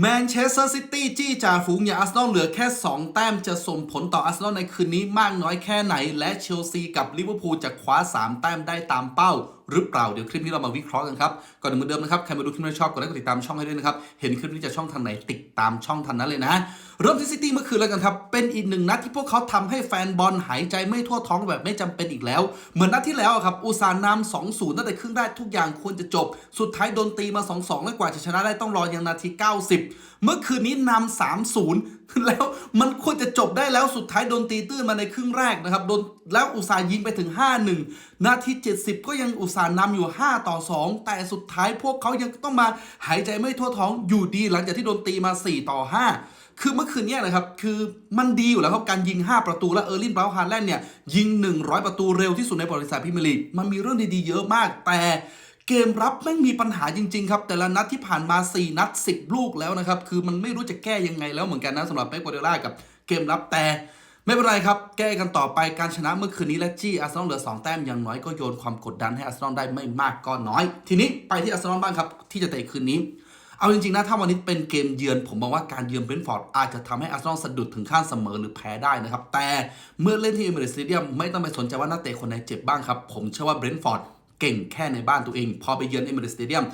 แมนเชสเตอร์ซิตี้จี้จ่าฝูงอย่างอาร์เซนอลเหลือแค่ 2 แต้มจะส่งผลต่ออาร์เซนอลในคืนนี้มากน้อยแค่ไหน และเชลซีกับลิเวอร์พูลจะคว้า 3 แต้มได้ตามเป้า หรือเปล่าเดี๋ยวคลิปนี้เรามาวิเคราะห์กันครับก่อนอื่นเหมือนเดิมนะครับใครมาดูคลิปนี้ชอบกดไลค์กดติดตามช่องให้ด้วยนะครับเห็นคลิปนี้จากช่องทางไหนติดตามช่องทางนั้นเลยนะเริ่มที่ซิตี้เมื่อคืนแล้วกันครับเป็นอีกหนึ่งนัดที่พวกเขาทำให้แฟนบอลหายใจไม่ทั่วท้องแบบไม่จำเป็นอีกแล้ว เหมือนนัดที่แล้วครับอุตสาห์นำ2-0ตั้งแต่ครึ่งแรกทุกอย่างควรจะจบ สุดท้ายโดนตีมา 2-2 แล้วกว่าจะชนะได้ต้องรอยังนาที 90 เมื่อคืนนี้นำ3-0แล้วมันควรจะจบได้แล้วสุดท้ายโดนตีตื้นมาในครึ่งแรกนะครับโดนแล้วอุตสายิงไปถึง 5-1 นาที 70 ก็ยังอุตสาห์นำอยู่ 5 ต่อ 2 แต่สุดท้ายพวกเขายังต้องมาหายใจไม่ทั่วท้องอยู่ดี หลังจากที่โดนตีมา 4 ต่อ 5คือเมื่อคืนเนี้นะครับ คือมันดีอยู่แล้วครับ การยิง 5 ประตูและเออร์ลินบราวน์ฮาแลนด์เนี่ยยิง 100 ประตูเร็วที่สุดในประวัติศาสตร์พรีเมียร์ลีกมันมีเรื่องดีๆเยอะมาก แต่เกมรับไม่งมีปัญหาจริง ๆ ครับ แต่ละนัดที่ผ่านมา 4 นัด 10 ลูกแล้วนะครับ คือมันไม่รู้จะแก้ยังไงแล้วเหมือนกันนะสำหรับเป๊กัวเดล่ากับเกมรับแต่ ไม่เป็นไรครับ แก้กันต่อไปการชนะเมื่อคืนนี้และจี้อาร์เซนอลเหลือ 2 แต้มอย่างน้อยก็โยนความกดดันให้อาร์เซนอลได้ไม่มากก็น้อย ทีนี้ไปที่อาร์เซนอลบ้างครับ ที่จะเตะคืนนี้ เอาจริงๆนะถ้าวันนี้เป็นเกมเยือนผมมองว่าการเยือนเบรนท์ฟอร์ดอาจจะทำให้อาร์เซนอลสะดุดถึงขั้นเสมอหรือแพ้ได้นะครับแต่เมื่อเล่นที่เอเมอเรสสเตเดียมไม่ต้องไปสนใจว่านักเตะคนไหนเจ็บบ้างครับผมเชื่อว่าเบรนท์ฟอร์ดเก่งแค่ในบ้านตัวเอง พอไปเยือนเอเมอเรสสเตเดียม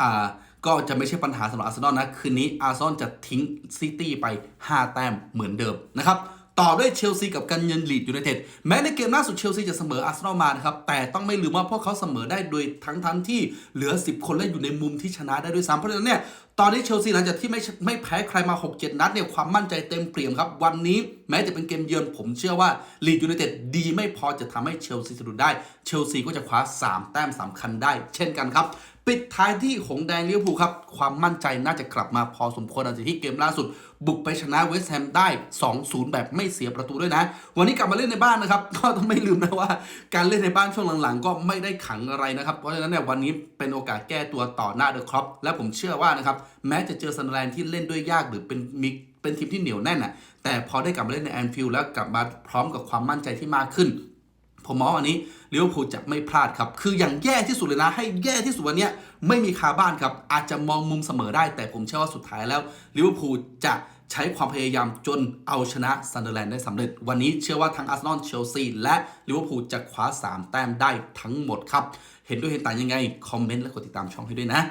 อ่าก็จะไม่ใช่ปัญหาสำหรับอาร์เซนอลนะคืนนี้อาร์เซนอลจะทิ้งซิตี้ไป 5 แต้มเหมือนเดิมนะครับ ต่อด้วยเชลซีกับกันเยินลีดยูไนเต็ดแม้ในเกมล่าสุดเชลซีจะเสมออาร์เซนอลมานะครับแต่ต้องไม่ลืมว่าพวกเขาเสมอได้โดยทั้งทั้งที่เหลือ 10 คนและอยู่ในมุมที่ชนะได้ด้วยซ้ำเพราะฉะนั้นเนี่ยตอนนี้เชลซีหลังจากที่ไม่ไม่แพ้ใครมา 6-7 นัดเนี่ยความมั่นใจเต็มเปี่ยมครับ วันนี้แม้จะเป็นเกมเยือนผมเชื่อว่าลีดยูไนเต็ดดีไม่พอจะทำให้เชลซีสะดุดได้เชลซีก็จะคว้า 3 แต้มสำคัญได้ เช่นกันครับ ปิดท้ายที่หงแดงลิเวอร์พูลครับ ความมั่นใจน่าจะกลับมาพอสมควรหลังจากที่เกมล่าสุด บุกไปชนะเวสต์แฮมได้ 2-0 แบบไม่เสียประตูด้วยนะ วันนี้กลับมาเล่นในบ้านนะครับ ก็ต้องไม่ลืมนะว่า การเล่นในบ้านช่วงหลังๆ ก็ไม่ได้ขังอะไรนะครับ เพราะฉะนั้นเนี่ยวันนี้เป็นโอกาสแก้ตัวต่อหน้าเดอะครอปและผมเชื่อว่านะครับแม้จะเจอซันเร์แลนด์ที่เล่นด้วยยากหรือเป็นมีเป็นทีมที่เหนียวแน่นอะแต่พอได้กลับมาเล่นในแอนฟิลด์แล้วกลับมาพร้อมกับความมั่นใจที่มากขึ้น ผมมองวันนี้ลิเวอร์พูลจะไม่พลาดครับ คืออย่างแย่ที่สุดเลยนะ ให้แย่ที่สุดวันนี้ไม่มีคาบ้านครับ อาจจะมองมุมเสมอได้ แต่ผมเชื่อว่าสุดท้ายแล้วลิเวอร์พูลจะใช้ความพยายามจนเอาชนะซันเดอร์แลนด์ได้สำเร็จ วันนี้เชื่อว่าทั้งอาร์เซนอลเชลซีและลิเวอร์พูลจะคว้า 3 แต้มได้ทั้งหมดครับ เห็นด้วยเห็นต่างยังไง คอมเมนต์และกดติดตามช่องให้ด้วยนะ